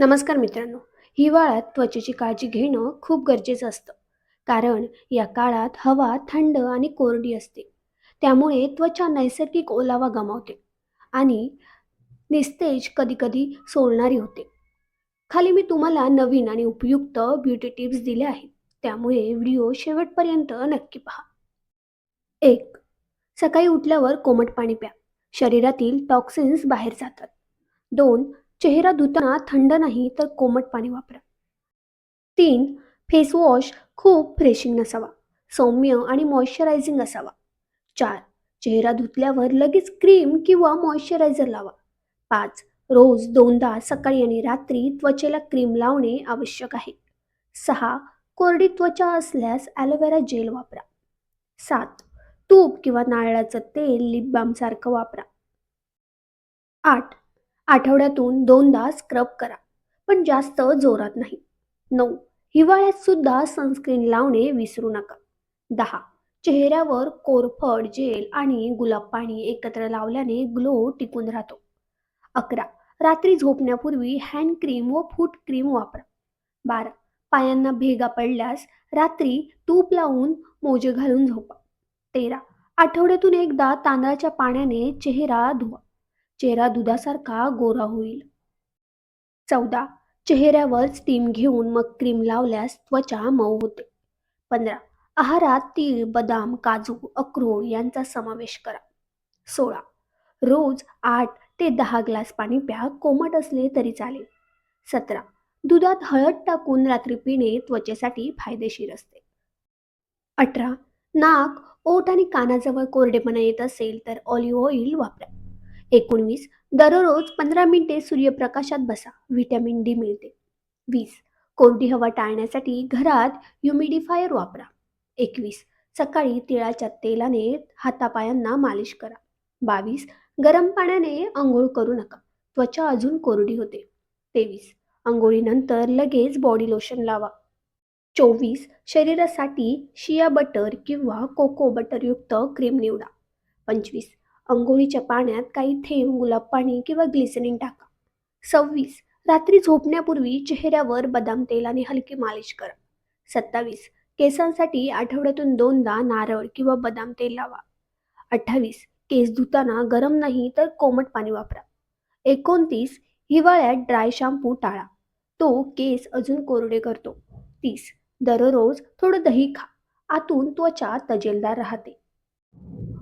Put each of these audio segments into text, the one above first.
नमस्कार मित्रांनो हिवाळ्यात त्वचेची काळजी घेणं खूप गरजेचं असतं. कारण या काळात हवा थंड आणि कोरडी असते. त्यामुळे त्वचा नैसर्गिक ओलावा गमावते आणि निस्तेज कधीकधी सोलणारी होते. खाली मी तुम्हाला नवीन आणि उपयुक्त ब्युटी टिप्स दिल्या आहेत. त्यामुळे व्हिडिओ शेवटपर्यंत नक्की पहा. एक सकाळी उठल्यावर कोमट पाणी प्या. शरीरातील टॉक्सिन्स बाहेर जातात. दोन चेहरा धुताना थंड नाही तर कोमट पाणी वापरा. तीन फेसवॉश खूप फ्रेशिंग नसावा. सौम्य आणि मॉइश्चरायझिंग असावा. चार चेहरा धुतल्यावर लगेच क्रीम किंवा मॉइश्चरायझर लावा. पाच रोज दोनदा सकाळी आणि रात्री त्वचेला क्रीम लावणे आवश्यक आहे. सहा कोरडी त्वचा असल्यास ॲलोवेरा जेल वापरा. सात तूप किंवा नारळाचं तेल लिप बामसारखं वापरा. आठ आठवड्यातून दोनदा स्क्रब करा पण जास्त जोरात नाही. नऊ. हिवाळ्यात सुद्धा सनस्क्रीन लावणे विसरू नका. दहा. चेहऱ्यावर कोरफड जेल आणि गुलाब पाणी एकत्र लावल्याने ग्लो टिकून राहतो. अकरा. रात्री झोपण्यापूर्वी हँड क्रीम व फूट क्रीम वापरा. बारा. पायांना भेगा पडल्यास रात्री तूप लावून मोजे घालून झोपा. तेरा. आठवड्यातून एकदा तांदळाच्या पाण्याने चेहरा धुवा. चेहरा दुधासारखा गोरा होईल. चौदा. चेहऱ्यावर स्टीम घेऊन मग क्रीम लावल्यास त्वचा मऊ होते. पंधरा. आहारात तीळ बदाम काजू अक्रोड यांचा समावेश करा. सोळा. रोज आठ ते दहा ग्लास पाणी प्या कोमट असले तरी चालेल. सतरा. दुधात हळद टाकून रात्री पिणे त्वचेसाठी फायदेशीर असते. अठरा. नाक ओठ आणि कानाजवळ कोरडेपणा येत असेल तर ऑलिव्ह ऑइल वापरा. एकोणवीस. दररोज पंधरा मिनिटे सूर्यप्रकाशात बसा. व्हिटॅमिन डी मिळते. वीस. कोरडी हवा टाळण्यासाठी घरात ह्युमिडिफायर वापरा. एकवीस. सकाळी तिळाच्या तेलाने हातापायांना मालिश करा. बावीस. गरम पाण्याने आंघोळ करू नका. त्वचा अजून कोरडी होते. तेवीस. आंघोळीनंतर लगेच बॉडी लोशन लावा. चोवीस. शरीरासाठी शिया बटर किंवा कोको बटरयुक्त क्रीम निवडा. पंचवीस. अंघोळीच्या पाण्यात काही थेंब गुलाब पाणी किंवा ग्लिसरीन टाका. सव्वीस रात्री झोपण्यापूर्वी चेहऱ्यावर बदाम तेलाने हलकी मालिश करा. सत्तावीस केसांसाठी आठवड्यातून दोनदा नारळ किंवा बदाम तेल लावा. अठ्ठावीस केस धुताना गरम नाही तर कोमट पाणी वापरा. एकोणतीस हिवाळ्यात ड्राय शॅम्पू टाळा. तो केस अजून कोरडे करतो. तीस दररोज थोडं दही खा. आतून त्वचा तजेलदार राहते.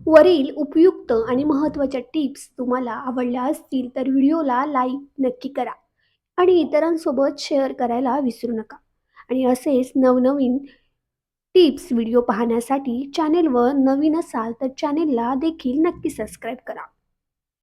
वरील उपयुक्त आणि महत्त्वाच्या टिप्स तुम्हाला आवडल्या असतील तर व्हिडिओला लाईक नक्की करा आणि इतरांसोबत शेअर करायला विसरू नका. आणि असेच नवनवीन टिप्स व्हिडिओ पाहण्यासाठी चॅनेलवर नवीन असाल तर चॅनेलला देखील नक्की सबस्क्राईब करा.